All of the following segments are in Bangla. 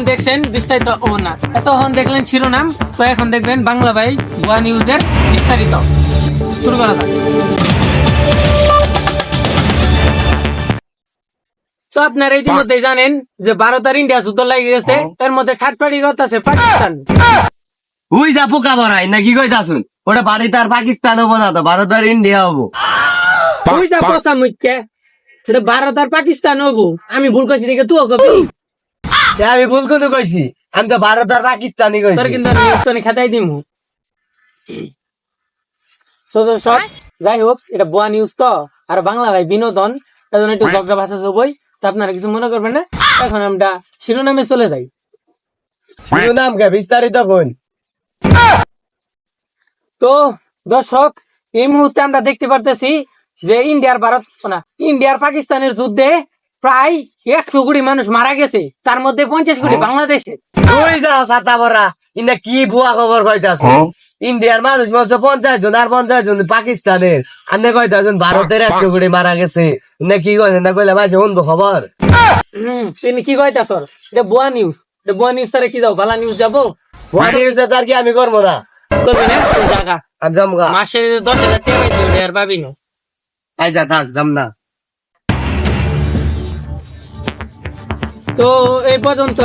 এতক্ষণ দেখছেন বিস্তারিত ও না এতক্ষণ দেখলেন শিরোনাম তো এখন দেখবেন বাংলা ভাই ভুয়া নিউজের বিস্তারিত। শুরু করা যাক। তো আপনারা ইতিমধ্যে জানেন যে ভারত আর ইন্ডিয়া যুদ্ধ লাগে গেছে এর মধ্যে ঠাটপাটি করতেছে পাকিস্তান। উই যা পোকা বড়াই না কি কইতাছুন? ওটা ভারত আর পাকিস্তান হব না তো ভারত আর ইন্ডিয়া হব। তুই যা পচা মুখকে সেটা ভারত আর পাকিস্তান হব। আমি ভুল করছি দেখে তুই কবি। আমি ভুল করে কইছি। আমি তো ভারত আর পাকিস্তানই তোর কিন্তু নিউজ তো খাতাই দিমু। So, তো সব যাই হোক এটা বুয়া নিউজ তো। আর বাংলা ভাই বিনোদন তার জন্য একটু ঝগড়া ভাষা সবই তো আপনারা কিছু মনে করবেন না? এখন আমরা শিরোনামে চলে যাই। শিরোনাম কে? বিস্তারিত কোন? তো দর্শক এই মুহূর্তে আমরা দেখতে পারতেছি যে ইন্ডিয়ার ভারত না ইন্ডিয়ার পাকিস্তানের যুদ্ধে প্রায় একশো কোটি মানুষ মারা গেছে তার মধ্যে পঞ্চাশ কোটি বাংলাদেশে। তুই যা ছাতা বড়া ইন্দা কি ভুয়া খবর কইতাছুন ইন্ডিয়ার মানুষ বলছে পঞ্চাশ জন আর পঞ্চাশ জন পাকিস্তানের আন্নে কইতাছুন ভারতের একশো কোটি মারা গেছে? কি কইছেন না কইলে ভাই শুনব খবর। হম তুমি কি কইতা সর? এটা বুয়া নিউজ এটা বুয়া নিউজ তারে কি দাও? ভালা নিউজ যাব? ভুয়া নিউজে তার কি আমি করব না? করবি না? জায়গা আমি জমগা মাসে দশ হাজার টাকা পাইতে ওটা আর পাবি না। আইসা থাক জম না। তো এই পর্যন্ত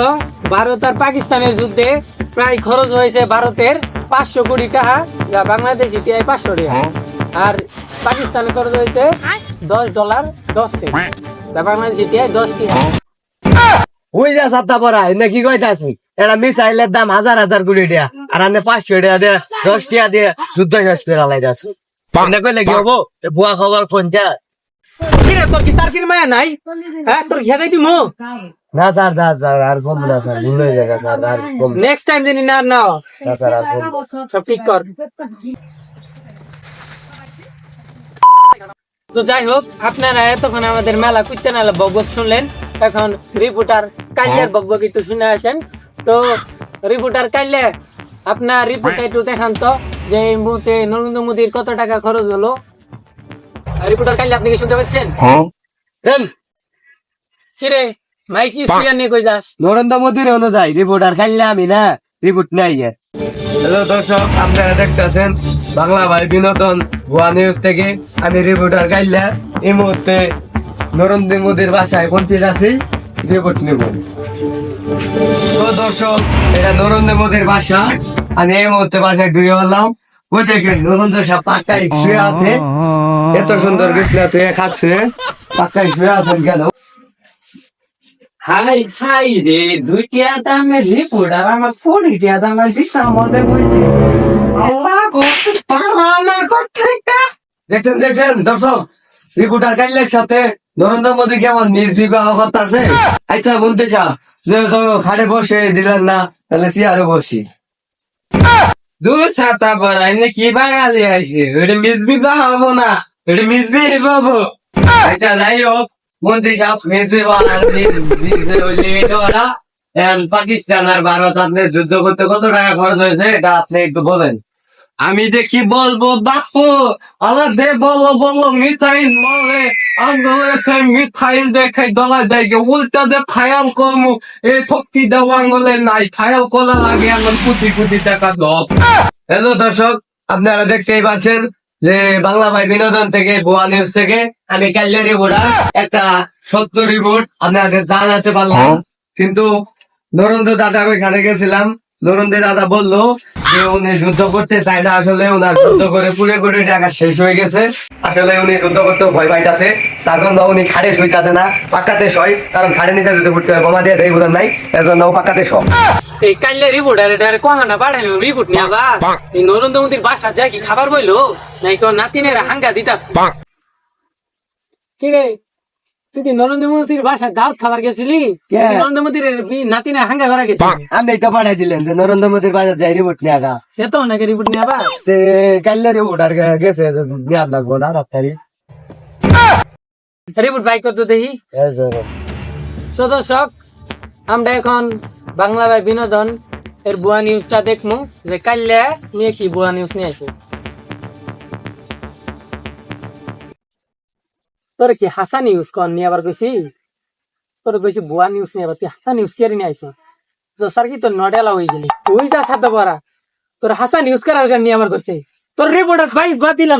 ভারত আর পাকিস্তানের যুদ্ধে প্রায় খরচ হয়েছে ভারতের পাঁচশো কোটি টাকা যা বাংলাদেশি টিআই পাঁচশো টাকা। আর পাকিস্তানে খরচ হয়েছে দশ ডলার দশ সেন্ট। যা বাংলাদেশি টিআই দশ টাকা ওই যা সাতটা পড়া ইন্দা কি কইতাছি? এটা মিসাইলের দাম হাজার হাজার কোটি টাকা আর আনে পাঁচশো টাকা দিয়ে দশ টাকা দিয়ে যুদ্ধ শেষ করে লাই যাচ্ছে ইন্দা কইলে কি হব? ভুয়া খবর কোনটা? কিরে তোর কি সার্কির মায়া নাই? হ্যাঁ তোর খেতে দিমু না স্যার স্যার স্যার আর কম না স্যার ভুল হয়ে যাবে স্যার আর কম নেক্সট টাইম জানি না নাও। না স্যার আর কম সব ঠিক কর। তো যাই হোক আপনারা এতক্ষণ আমাদের মেলা কুইতে নালা বকবক শুনলেন। এখন রিপোর্টার কালিয়ার বকবক একটু শুনে আসেন। তো রিপোর্টার কাইলে আপনার রিপোর্টটা একটু দেখান তো যে এই মুহূর্তে নরেন্দ্র মোদীর কত টাকা খরচ হলো। রিপোর্টার কাইলে আপনি কি শুনতে পাচ্ছেন? দেন কিরে? মাইক কি নিয়ে কই যাস? নরেন্দ্র মোদীর অনুযায়ী রিপোর্টার খাইলে আমি না রিপোর্ট নাই হ্যালো দর্শক আপনারা দেখতেছেন বাংলা ভাই বিনোদন ভুয়া নিউজ থেকে। আমি রিপোর্টার কাইলা এই মুহূর্তে নরেন্দ্র মোদীর বাসায় পৌঁছে আছি রিপোর্ট নেব। তো দর্শক এটা নরেন্দ্র মোদীর বাসা। আমি এই মুহূর্তে বাসায় ধুয়ে হলাম ওই দেখেন নরেন্দ্র সাহেব পাক্কায় শুয়ে আছে। এত সুন্দর বিছনা তুই খাচ্ছে। পাক্কায় শুয়ে আছেন কেন? হাই হাই রে দুইটা দামের রিপোর্ট আর আমার কুড়িটা দামের বিছার মধ্যে বসে আল্লাহ তুই পারলা আমার কথা দেখছেন দেখছেন দর্শক রিপোর্টার কাইলের সাথে নরেন্দ্র মোদী কেমন নিজ বিবাহ করতেছে? আচ্ছা বলতে চা যে তো খাটে বসে দিলেন না তাহলে চেয়ারে বসি। দু সাতা বড়াই না কি বাঙালি আইছে ওটা মিসবি হব না ওটা মিসবি হব। আচ্ছা যাই হোক মন্ত্রী সাহেব And পাকিস্তান আর ভারত আপনার যুদ্ধ করতে কত টাকা খরচ হয়েছে এটা আপনি একটু বলেন। আমি যে কি বলব বাপু আমার দে বলল বলল মিসাইল মলে আঙ্গুলে মিথাইল দেখে দলা যায় উল্টা দে ফায়াল করমু এই থক্তি দেওয়া আঙ্গুলে নাই ফায়াল করা লাগে আমার কোটি কোটি টাকা দপ হ্যালো দর্শক আপনারা দেখতেই পাচ্ছেন যে বাংলা ভাই বিনোদন থেকে গোয়া নিউজ থেকে আমি কাল্লা রিপোর্টার একটা সত্য রিপোর্ট আপনাদের জানাতে পারলাম। কিন্তু নরেন্দ্র দাদার ওইখানে গেছিলাম। নরেন্দ্র দাদা বলল যে উনি যুদ্ধ করতে চায় না আসলে ওনার যুদ্ধ করে পুরে পুরে টাকা শেষ হয়ে গেছে। আসলে উনি যুদ্ধ করতে ভয় পাইতাছে। তার জন্য উনি খাড়ে শুইতাছে না পাক্কাতে শয়। কারণ খাড়ে নিতে যদি ফুটতে হয় বোমা দিয়ে দেয় নাই। এর জন্য ও পাক্কাতে শয়। এই কাইলে রিপোর্টার এটা কহানা পাঠাইলো রিপোর্ট নিয়ে আবার এই নরেন্দ্র মোদীর বাসা যায় কি খাবার বইলো? নাই কেউ নাতিনের হাঙ্গা দিতাস কি রে? তুই কি নরেন্দ্র মোদীর বাসা দাওয়াত খাবার গেছিলি? নরেন্দ্র মোদীর নাতিনের হাঙ্গা করা গেছিলি? আপনি তো পাঠাই দিলেন যে নরেন্দ্র মোদীর বাজার যাই রিপোর্ট নিয়ে আগা এত নাকি রিপোর্ট নিয়ে আবার তে কাল্লা রিপোর্ট আর গেছে নিয়ে লাগবো না রাত্রি রিপোর্ট বাই করতে দেখি। তো দর্শক আমরা এখন বাংলা ভাই বিনোদন এর বুয়া নিউজটা দেখমু, যে কাইলে নিয়ে কি বুয়া নিউজ নিয়ে আসে তোর কি হাসা নিউজ কন নিয়ে আবার কইছি? তোর কইছি বুয়া নিউজ নিয়ে আবার, তুই হাসা নিউজ কে নিয়ে আইছি? তো স্যার কি তোর নডেলা হয়ে গেলি? তুই যা সাথে পারা তোর হাসান ইউজ করার নিয়ে আমার করছে তোর রিপোর্টার ভাই বাদ দিলাম।